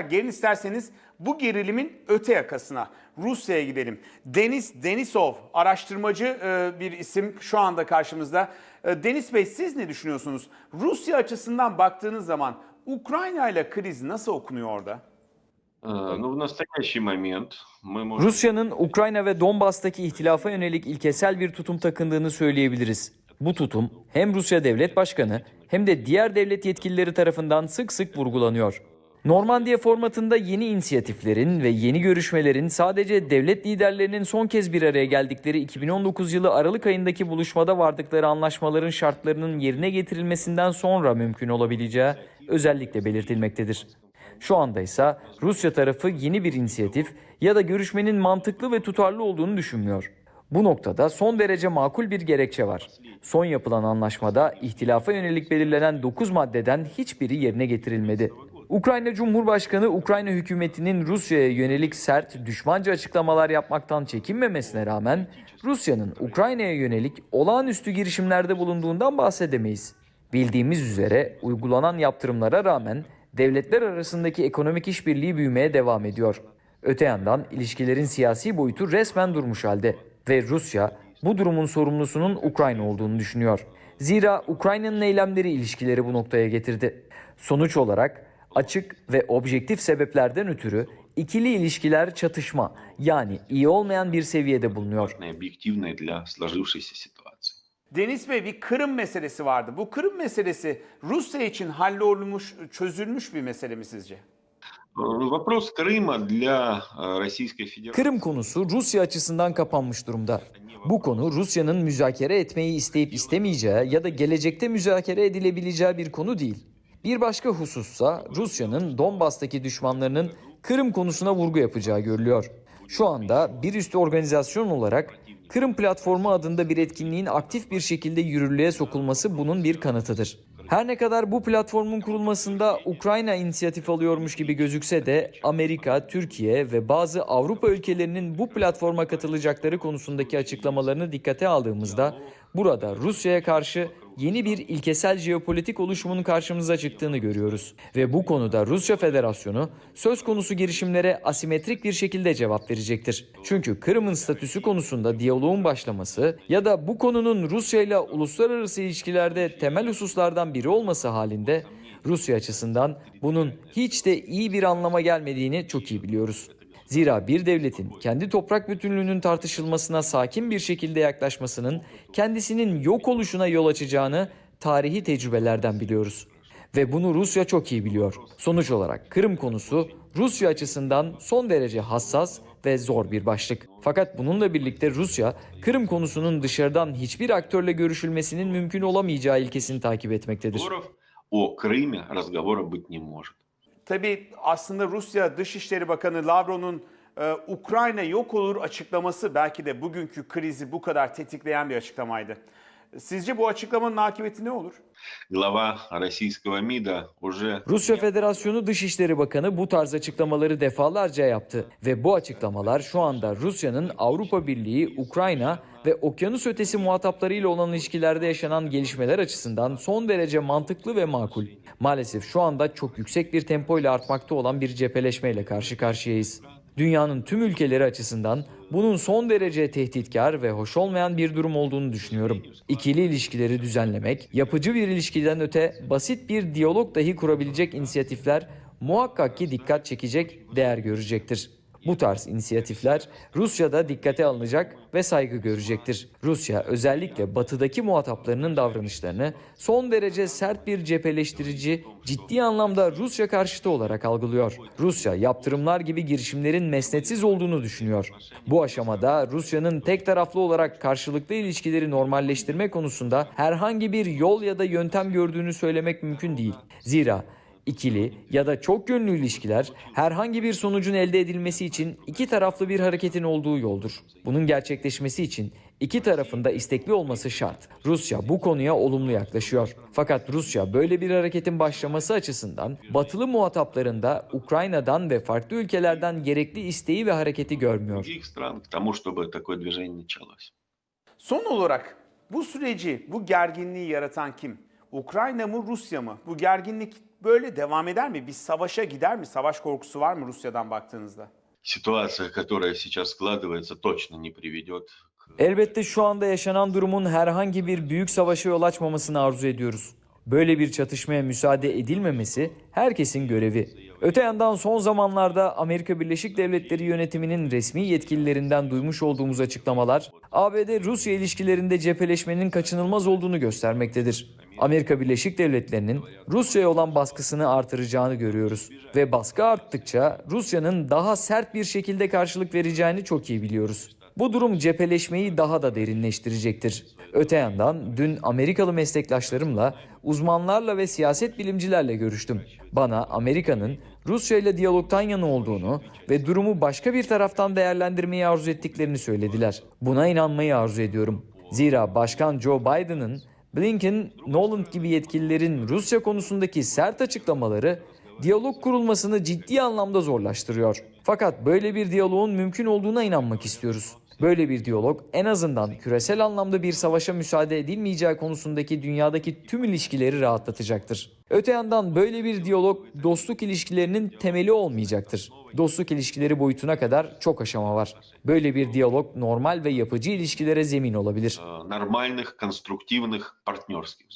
Gelin isterseniz bu gerilimin öte yakasına Rusya'ya gidelim. Deniz Denisov araştırmacı e, bir isim şu anda karşımızda. E, Deniz Bey siz ne düşünüyorsunuz? Rusya açısından baktığınız zaman Ukrayna ile kriz nasıl okunuyor orada? Rusya'nın Ukrayna ve Donbas'taki ihtilafa yönelik ilkesel bir tutum takındığını söyleyebiliriz. Bu tutum hem Rusya Devlet Başkanı hem de diğer devlet yetkilileri tarafından sık sık vurgulanıyor. Normandiya formatında yeni inisiyatiflerin ve yeni görüşmelerin sadece devlet liderlerinin son kez bir araya geldikleri 2019 yılı Aralık ayındaki buluşmada vardıkları anlaşmaların şartlarının yerine getirilmesinden sonra mümkün olabileceği özellikle belirtilmektedir. Şu anda ise Rusya tarafı yeni bir inisiyatif ya da görüşmenin mantıklı ve tutarlı olduğunu düşünmüyor. Bu noktada son derece makul bir gerekçe var. Son yapılan anlaşmada ihtilafa yönelik belirlenen 9 maddeden hiçbiri yerine getirilmedi. Ukrayna Cumhurbaşkanı Ukrayna hükümetinin Rusya'ya yönelik sert, düşmanca açıklamalar yapmaktan çekinmemesine rağmen Rusya'nın Ukrayna'ya yönelik olağanüstü girişimlerde bulunduğundan bahsedemeyiz. Bildiğimiz üzere uygulanan yaptırımlara rağmen devletler arasındaki ekonomik işbirliği büyümeye devam ediyor. Öte yandan ilişkilerin siyasi boyutu resmen durmuş halde ve Rusya bu durumun sorumlusunun Ukrayna olduğunu düşünüyor. Zira Ukrayna'nın eylemleri ilişkileri bu noktaya getirdi. Sonuç olarak Açık ve objektif sebeplerden ötürü ikili ilişkiler çatışma yani iyi olmayan bir seviyede bulunuyor. Deniz Bey bir Kırım meselesi vardı. Bu Kırım meselesi Rusya için hallolmuş, çözülmüş bir mesele mi sizce? Kırım konusu Rusya açısından kapanmış durumda. Bu konu Rusya'nın müzakere etmeyi isteyip istemeyeceği ya da gelecekte müzakere edilebileceği bir konu değil. Bir başka husussa Rusya'nın Donbas'taki düşmanlarının Kırım konusuna vurgu yapacağı görülüyor. Şu anda bir üstü organizasyon olarak Kırım Platformu adında bir etkinliğin aktif bir şekilde yürürlüğe sokulması bunun bir kanıtıdır. Her ne kadar bu platformun kurulmasında Ukrayna inisiyatif alıyormuş gibi gözükse de Amerika, Türkiye ve bazı Avrupa ülkelerinin bu platforma katılacakları konusundaki açıklamalarını dikkate aldığımızda burada Rusya'ya karşı yeni bir ilkesel jeopolitik oluşumun karşımıza çıktığını görüyoruz. Ve bu konuda Rusya Federasyonu söz konusu girişimlere asimetrik bir şekilde cevap verecektir. Çünkü Kırım'ın statüsü konusunda diyaloğun başlaması ya da bu konunun Rusya ile uluslararası ilişkilerde temel hususlardan biri olması halinde Rusya açısından bunun hiç de iyi bir anlama gelmediğini çok iyi biliyoruz. Zira bir devletin kendi toprak bütünlüğünün tartışılmasına sakin bir şekilde yaklaşmasının kendisinin yok oluşuna yol açacağını tarihi tecrübelerden biliyoruz. Ve bunu Rusya çok iyi biliyor. Sonuç olarak Kırım konusu Rusya açısından son derece hassas ve zor bir başlık. Fakat bununla birlikte Rusya, Kırım konusunun dışarıdan hiçbir aktörle görüşülmesinin mümkün olamayacağı ilkesini takip etmektedir. Разговоров О Крыме разговора быть не может. Tabii aslında Rusya Dışişleri Bakanı Lavrov'un e, Ukrayna yok olur açıklaması belki de bugünkü krizi bu kadar tetikleyen bir açıklamaydı. Sizce bu açıklamanın akıbeti ne olur? Rusya Federasyonu Dışişleri Bakanı bu tarz açıklamaları defalarca yaptı ve bu açıklamalar şu anda Rusya'nın Avrupa Birliği, Ukrayna ve okyanus ötesi muhataplarıyla olan ilişkilerde yaşanan gelişmeler açısından son derece mantıklı ve makul. Maalesef şu anda çok yüksek bir tempoyla artmakta olan bir cepheleşmeyle karşı karşıyayız. Dünyanın tüm ülkeleri açısından bunun son derece tehditkar ve hoş olmayan bir durum olduğunu düşünüyorum. İkili ilişkileri düzenlemek, yapıcı bir ilişkiden öte basit bir diyalog dahi kurabilecek inisiyatifler muhakkak ki dikkat çekecek, değer görecektir. Bu tarz inisiyatifler Rusya'da dikkate alınacak ve saygı görecektir. Rusya özellikle batıdaki muhataplarının davranışlarını son derece sert bir cepheleştirici, ciddi anlamda Rusya karşıtı olarak algılıyor. Rusya yaptırımlar gibi girişimlerin mesnetsiz olduğunu düşünüyor. Bu aşamada Rusya'nın tek taraflı olarak karşılıklı ilişkileri normalleştirme konusunda herhangi bir yol ya da yöntem gördüğünü söylemek mümkün değil. Zira ikili ya da çok yönlü ilişkiler herhangi bir sonucun elde edilmesi için iki taraflı bir hareketin olduğu yoldur. Bunun gerçekleşmesi için iki tarafın da istekli olması şart. Rusya bu konuya olumlu yaklaşıyor. Fakat Rusya böyle bir hareketin başlaması açısından batılı muhataplarında Ukrayna'dan ve farklı ülkelerden gerekli isteği ve hareketi görmüyor. Son olarak bu süreci, bu gerginliği yaratan kim? Ukrayna mı, Rusya mı? Bu gerginlik böyle devam eder mi? Bir savaşa gider mi? Savaş korkusu var mı Rusya'dan baktığınızda? Ситуация, которая сейчас складывается, точно не приведет к Elbette şu anda yaşanan durumun herhangi bir büyük savaşa yol açmamasını arzu ediyoruz. Böyle bir çatışmaya müsaade edilmemesi herkesin görevi. Öte yandan son zamanlarda Amerika Birleşik Devletleri yönetiminin resmi yetkililerinden duymuş olduğumuz açıklamalar ABD-Rusya ilişkilerinde cepheleşmenin kaçınılmaz olduğunu göstermektedir. Amerika Birleşik Devletleri'nin Rusya'ya olan baskısını artıracağını görüyoruz ve baskı arttıkça Rusya'nın daha sert bir şekilde karşılık vereceğini çok iyi biliyoruz. Bu durum cepheleşmeyi daha da derinleştirecektir. Öte yandan dün Amerikalı meslektaşlarımla, uzmanlarla ve siyaset bilimcilerle görüştüm. Bana Amerika'nın Rusya ile diyalogtan yana olduğunu ve durumu başka bir taraftan değerlendirmeyi arzu ettiklerini söylediler. Buna inanmayı arzu ediyorum. Zira Başkan Joe Biden'ın Blinken, Nolan gibi yetkililerin Rusya konusundaki sert açıklamaları diyalog kurulmasını ciddi anlamda zorlaştırıyor. Fakat böyle bir diyaloğun mümkün olduğuna inanmak istiyoruz. Böyle bir diyalog en azından küresel anlamda bir savaşa müsaade edilmeyeceği konusundaki dünyadaki tüm ilişkileri rahatlatacaktır. Öte yandan böyle bir diyalog dostluk ilişkilerinin temeli olmayacaktır. Dostluk ilişkileri boyutuna kadar çok aşama var. Böyle bir diyalog normal ve yapıcı ilişkilere zemin olabilir. Ee, normalnych, konstruktivnych, partnerskich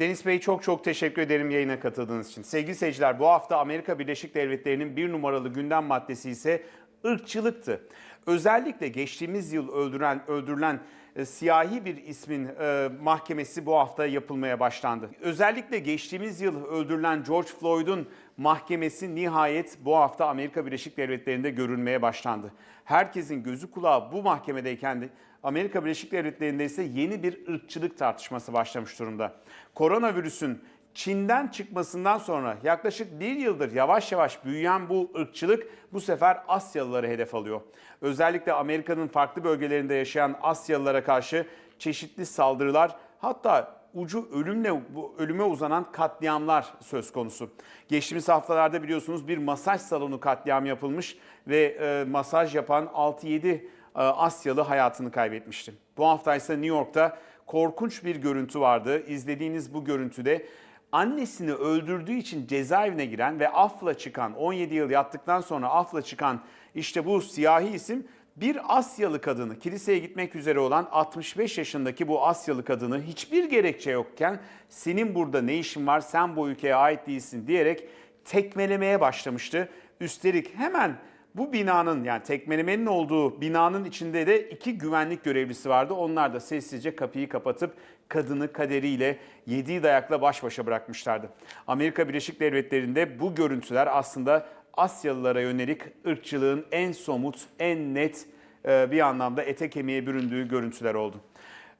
Deniz Bey çok çok teşekkür ederim yayına katıldığınız için. Sevgili seyirciler bu hafta Amerika Birleşik Devletleri'nin bir numaralı gündem maddesi ise ırkçılıktı. Özellikle geçtiğimiz yıl öldüren, öldürülen e, siyahi bir ismin e, mahkemesi bu hafta yapılmaya başlandı. Özellikle geçtiğimiz yıl öldürülen George Floyd'un mahkemesi nihayet bu hafta Amerika Birleşik Devletleri'nde görülmeye başlandı. Herkesin gözü kulağı bu mahkemedeyken de Amerika Birleşik Devletleri'nde ise yeni bir ırkçılık tartışması başlamış durumda. Koronavirüsün Çin'den çıkmasından sonra yaklaşık bir yıldır yavaş yavaş büyüyen bu ırkçılık bu sefer Asyalıları hedef alıyor. Özellikle Amerika'nın farklı bölgelerinde yaşayan Asyalılara karşı çeşitli saldırılar hatta ucu ölümle bu ölüme uzanan katliamlar söz konusu. Geçtiğimiz haftalarda biliyorsunuz bir masaj salonu katliamı yapılmış ve e, masaj yapan 6-7 e, Asyalı hayatını kaybetmişti. Bu hafta ise New York'ta korkunç bir görüntü vardı. İzlediğiniz bu görüntüde annesini öldürdüğü için cezaevine giren ve afla çıkan 17 yıl yattıktan sonra afla çıkan işte bu siyahi isim bir Asyalı kadını kiliseye gitmek üzere olan 65 yaşındaki bu Asyalı kadını hiçbir gerekçe yokken senin burada ne işin var sen bu ülkeye ait değilsin diyerek tekmelemeye başlamıştı. Üstelik hemen bu binanın yani tekmelemenin olduğu binanın içinde de iki güvenlik görevlisi vardı. Onlar da sessizce kapıyı kapatıp kadını kaderiyle yediği dayakla baş başa bırakmışlardı. Amerika Birleşik Devletleri'nde bu görüntüler aslında Asyalılara yönelik ırkçılığın en somut, en net e, bir anlamda ete kemiğe büründüğü görüntüler oldu.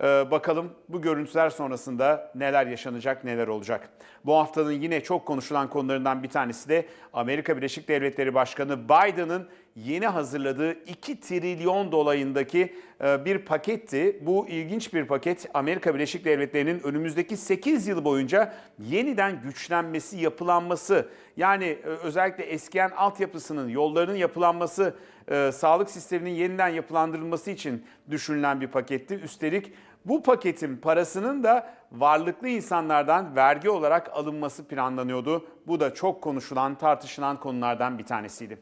Ee, bakalım bu görüntüler sonrasında neler yaşanacak, neler olacak. Bu haftanın yine çok konuşulan konularından bir tanesi de Amerika Birleşik Devletleri Başkanı Biden'ın yeni hazırladığı 2 trilyon dolayındaki e, bir paketti. Bu ilginç bir paket Amerika Birleşik Devletleri'nin önümüzdeki 8 yıl boyunca yeniden güçlenmesi, yapılanması yani e, özellikle eskiyen altyapısının, yollarının yapılanması, e, sağlık sisteminin yeniden yapılandırılması için düşünülen bir paketti. Üstelik bu paketin parasının da varlıklı insanlardan vergi olarak alınması planlanıyordu. Bu da çok konuşulan, tartışılan konulardan bir tanesiydi.